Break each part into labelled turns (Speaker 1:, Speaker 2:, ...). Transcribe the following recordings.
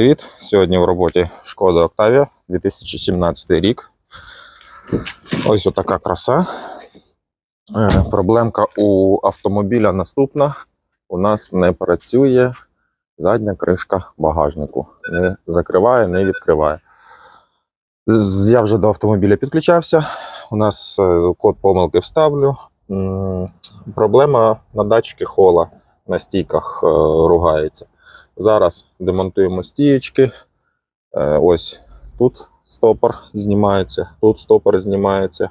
Speaker 1: привіт! Сьогодні в роботі Шкода Octavia 2017 рік. Ось отака краса. Е, Проблемка у автомобіля наступна. У нас не працює задня кришка багажнику. Не закриває, не відкриває. Я вже до автомобіля підключався. У нас е, код помилки вставлю. Проблема на датчики хола на стійках е, ругається. Зараз демонтуємо стієчки. Е, Ось тут стопор знімається, тут стопор знімається.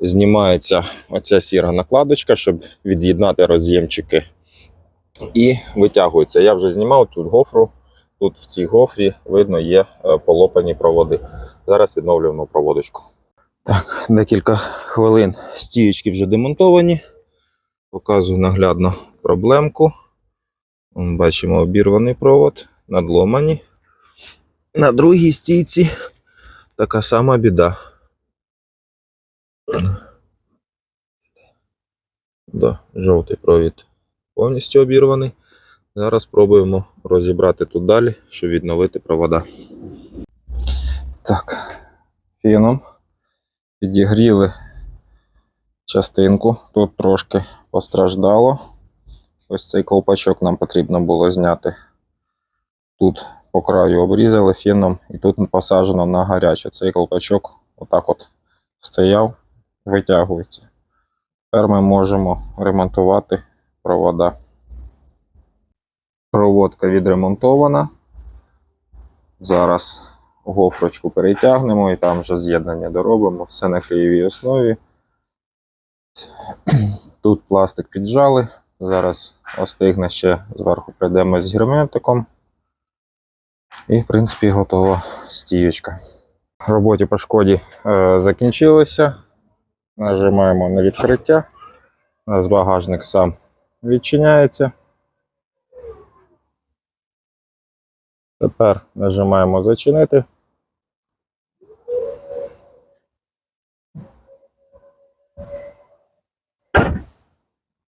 Speaker 1: Знімається оця сіра накладочка, щоб від'єднати роз'ємчики. І витягується. Я вже знімав тут гофру. Тут в цій гофрі видно є е, полопані проводи. Зараз відновлюємо проводочку. Так, декілька хвилин стієчки вже демонтовані. Показую наглядно проблемку. Бачимо обірваний провод, надломані. На другій стійці така сама біда. Да, жовтий провід повністю обірваний. Зараз спробуємо розібрати тут далі, щоб відновити провода. Так, фіном підігріли частинку. Тут трошки постраждало. Ось цей ковпачок нам потрібно було зняти. Тут по краю обрізали фіном, і тут посаджено на гаряче. Цей ковпачок отак от стояв, витягується. Тепер ми можемо ремонтувати провода. Проводка відремонтована. Зараз гофрочку перетягнемо і там вже з'єднання доробимо. Все на києвій основі. Тут пластик піджали. Зараз остигне ще зверху прийдемо з герметиком. І, в принципі, готова стіючка. Роботі по шкоді е, закінчилися. Нажимаємо на відкриття. У нас багажник сам відчиняється. Тепер нажимаємо зачинити.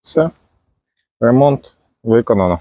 Speaker 1: Все. Ремонт виконано.